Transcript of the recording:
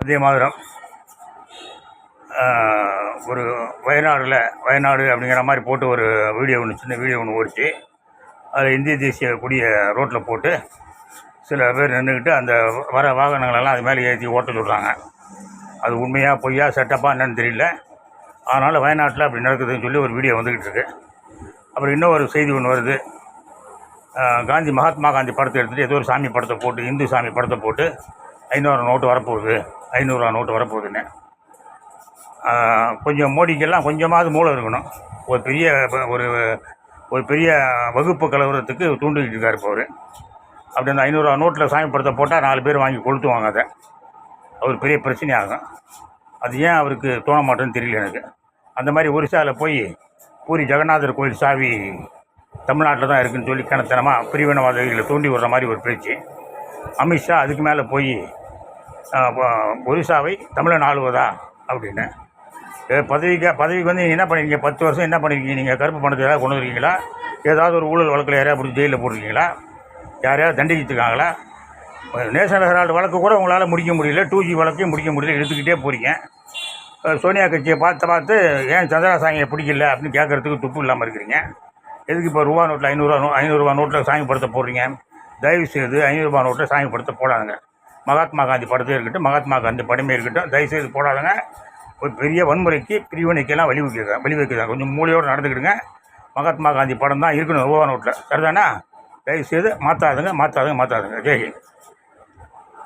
வந்தே மாதிரம் ஒரு வயநாடில் வயநாடு அப்படிங்கிற மாதிரி போட்டு ஒரு வீடியோ ஒன்று சின்ன வீடியோ ஒன்று ஓடிச்சு. அதில் இந்திய தேசிய கொடியை ரோட்டில் போட்டு சில பேர் நின்றுக்கிட்டு அந்த வர வாகனங்களெல்லாம் அது மேலே ஏற்றி ஓட்ட சொல்கிறாங்க அது உண்மையாக பொய்யா செட்டப்பாக என்னன்னு தெரியல. அதனால் வயநாட்டில் அப்படி நடக்குதுன்னு சொல்லி ஒரு வீடியோ வந்துக்கிட்டு இருக்கு. அப்புறம் இன்னொரு செய்தி ஒன்று வருது. காந்தி மகாத்மா காந்தி படத்தை எடுத்துகிட்டு ஏதோ ஒரு சாமி படத்தை போட்டு இந்து சாமி படத்தை போட்டு ஐநூறு நோட்டு வரப்போகுது. ஐநூறுரூவா நோட்டு வரப்போகுதுன்னு. கொஞ்சம் மோடிக்கெல்லாம் கொஞ்சமாவது மூளை இருக்கணும். ஒரு பெரிய ஒரு ஒரு பெரிய வகுப்பு கலவரத்துக்கு தூண்டிக்கிட்டு இருக்கார் இப்போ அவர். அப்படி அந்த ஐநூறுரூவா நோட்டில் சாமி படத்தை போட்டால் நாலு பேர் வாங்கி கொளுத்துவாங்க அதை. அவர் பெரிய பிரச்சனையாகும். அது ஏன் அவருக்கு தோண மாட்டேன்னு தெரியல எனக்கு. அந்த மாதிரி ஒரிசாவில் போய் பூரி ஜெகநாதர் கோயில் சாவி தமிழ்நாட்டில் தான் இருக்குதுன்னு சொல்லி கணத்தனமாக பிரிவினவாதிகளை தூண்டி விடுற மாதிரி ஒரு பேச்சு. அமித்ஷா அதுக்கு மேலே போய் ஒரிசாவை தமிழன் ஆளுவதா? அப்படின்னு. ஏ, பதவிக்கு பதவிக்கு வந்து நீங்கள் என்ன பண்ணிருக்கீங்க? பத்து வருஷம் என்ன பண்ணிருக்கீங்க? நீங்கள் கருப்பு பணத்தை ஏதாவது கொண்டு வந்துருக்கீங்களா? ஏதாவது ஒரு ஊழல் வழக்கில் யாரையா பிடிச்சி ஜெயிலில் போட்டிருக்கீங்களா? யாரையாவது தண்டிச்சிருக்காங்களா நேஷனல் ஹெரால்டு வழக்கு கூட உங்களால் முடிக்க முடியல. டூ ஜி வழக்கையும் முடிக்க முடியல. எடுத்துக்கிட்டே போகிறீங்க சோனியா கட்சியை பார்த்து பார்த்து ஏன் சந்திராசாமியை பிடிக்கல அப்படின்னு கேட்கறதுக்கு துப்பு இல்லாமல் இருக்கிறீங்க. எதுக்கு இப்போ ரூபா நோட்டில் ஐநூறுரூவா நோ ஐநூறுரூவா நோட்டில் சாமி படுத்த போடுறீங்க? தயவு செய்து ஐநூறுரூபா நோட்டில் சாமி படுத்த போடாதுங்க. மகாத்மா காந்தி படத்தையும் இருக்கட்டும் மகாத்மா காந்தி படமே இருக்கட்டும் தயவுசெய்து போடாதுங்க. ஒரு பெரிய வன்முறைக்கு பிரிவினைக்கெல்லாம் வழி வழிவகுக்குது கொஞ்சம் மூளையோடு நடந்துக்கிடுங்க. மகாத்மா காந்தி படம் தான் இருக்கணும் ரூபா நோட்டில் சரிதானா? தயவு செய்து மாற்றாதுங்க மாற்றாதுங்க மாற்றாதுங்க ஜெய்ஹிந்த்.